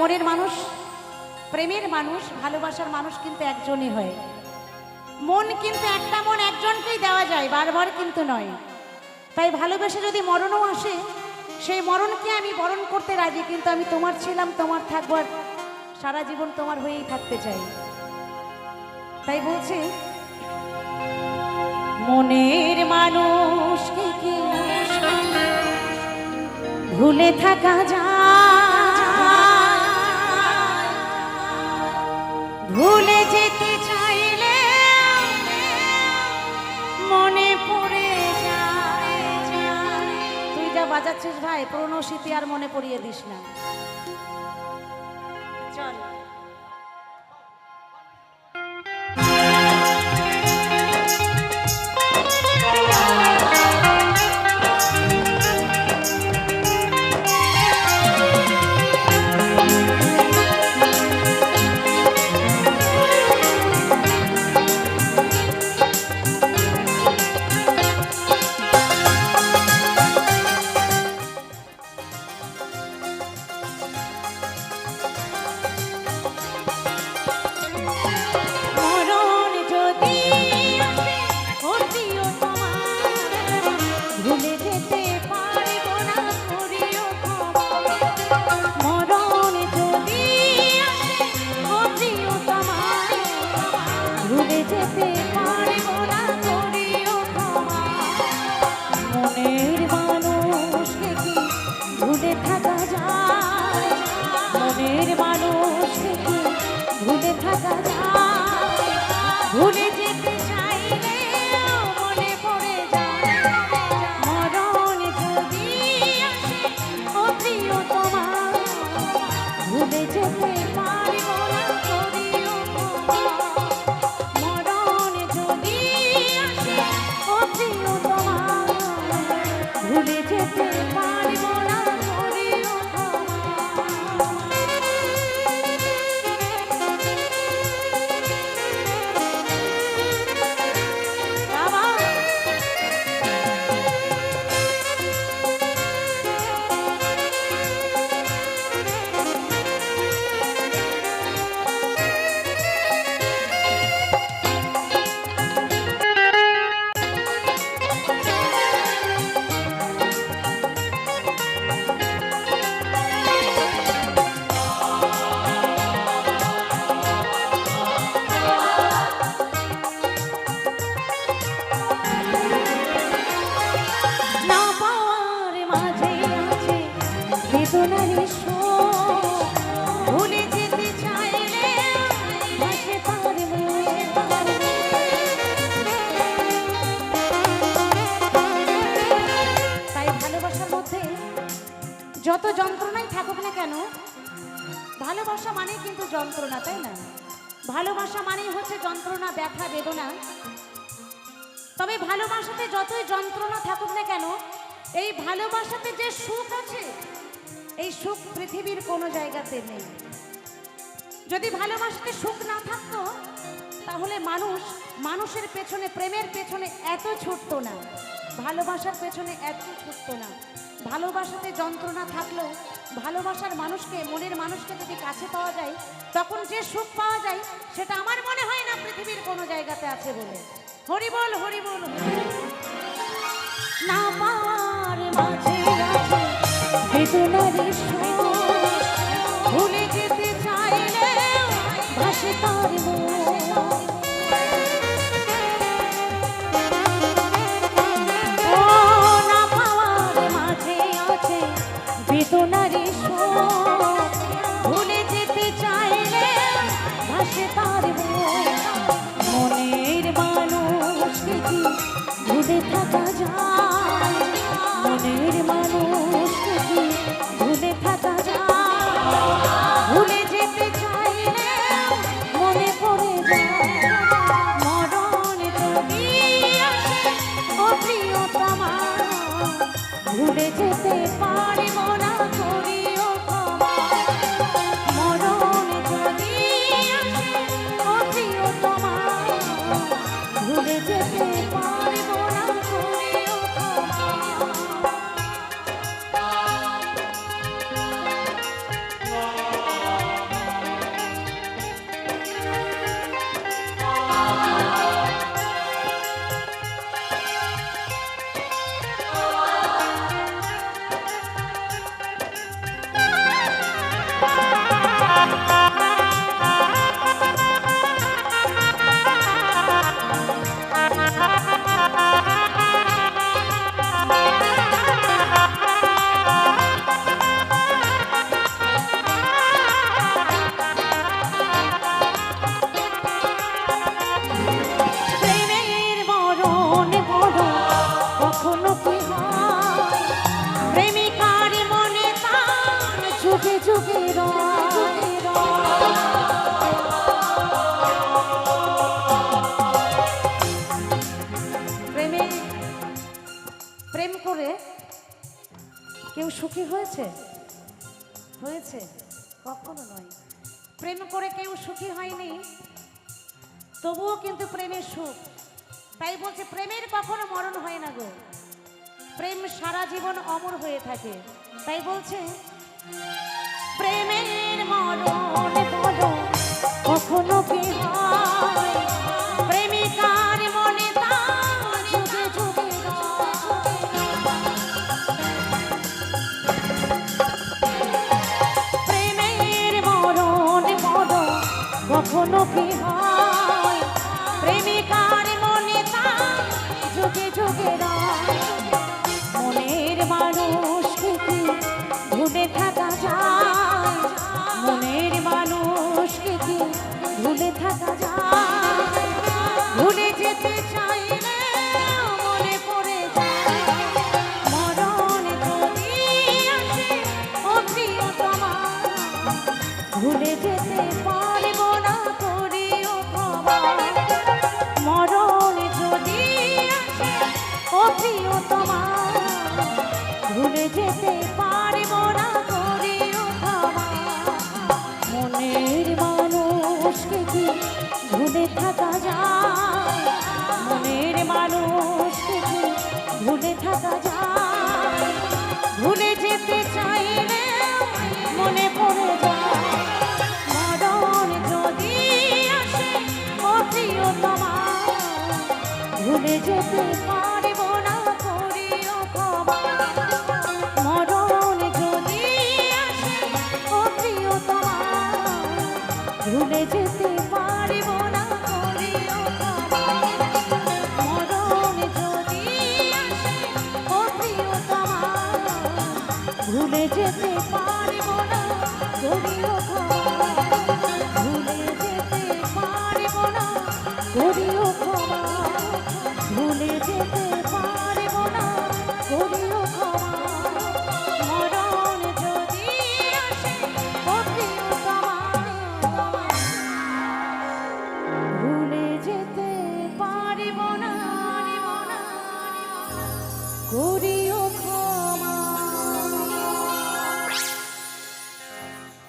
মনের মানুষ, প্রেমের মানুষ, ভালোবাসার মানুষ কিন্তু একজনই হয়। মন কিন্তু একটা মন একজনকেই দেওয়া যায়, বারবার কিন্তু নয়। তাই ভালোবেসে যদি মরণও আসে, সেই মরণকে আমি বরণ করতে রাজি, কিন্তু আমি তোমার ছিলাম, তোমার থাকব আর সারা জীবন তোমার হয়েই থাকতে চাই। তাই বলছে, মনের মানুষকে কি? ভুলে থাকা যায়। ভুলে যেতে চাইলে মনে পড়ে যায় তুই যা বাজাচ্ছিস ভাই, পুরনো স্মৃতি আর মনে পড়িয়ে দিস না। চল। ভুলে থাকা যত যন্ত্রণাই থাকুক না কেন, ভালোবাসা মানেই কিন্তু যন্ত্রণা, তাই না? ভালোবাসা মানেই হচ্ছে যন্ত্রণা, ব্যথা, বেদনা। তবে ভালোবাসাতে যতই যন্ত্রণা থাকুক না কেন, এই ভালোবাসাতে যে সুখ আছে, এই সুখ পৃথিবীর কোনো জায়গাতে নেই। যদি ভালোবাসাতে সুখ না থাকতো, তাহলে মানুষ, মানুষের পেছনে, প্রেমের পেছনে এত ছুটতো না। ভালোবাসার পেছনে এত ছুটতো না। ভালোবাসাতে যন্ত্রণা থাকলেও ভালোবাসার মানুষকে, মনের মানুষকে যদি কাছে পাওয়া যায়, তখন যে সুখ পাওয়া যায়, সেটা আমার মনে হয় না পৃথিবীর কোনো জায়গাতে আছে বলে। হরিবল হরিবল হরি না পাওয়ার মাঝে আছে সুখী হয়েছে? হয়েছে? কখনো নয়। প্রেম করে কেউ সুখী হয়নি, তবুও কিন্তু প্রেমের সুখ। তাই বলছে, প্রেমের কখনো মরণ হয় না গো। প্রেম সারা জীবন অমর হয়ে থাকে। তাই বলছে কখনো কি হয়? প্রেমিকার মনে তার যুগে যুগে মনের মানুষকে কি ভুলে থাকা যায়। মনের মানুষকে কি ভুলে থাকা যায়। ভুলে যেতে মনে ভুলে থাকা যায়, ভুলে যেতে চাইলে মনে পড়ে যায়। মরণ যদি আসে ও প্রিয়তমা ভুলে যেতে পারব ভুলে যেতে পারব না।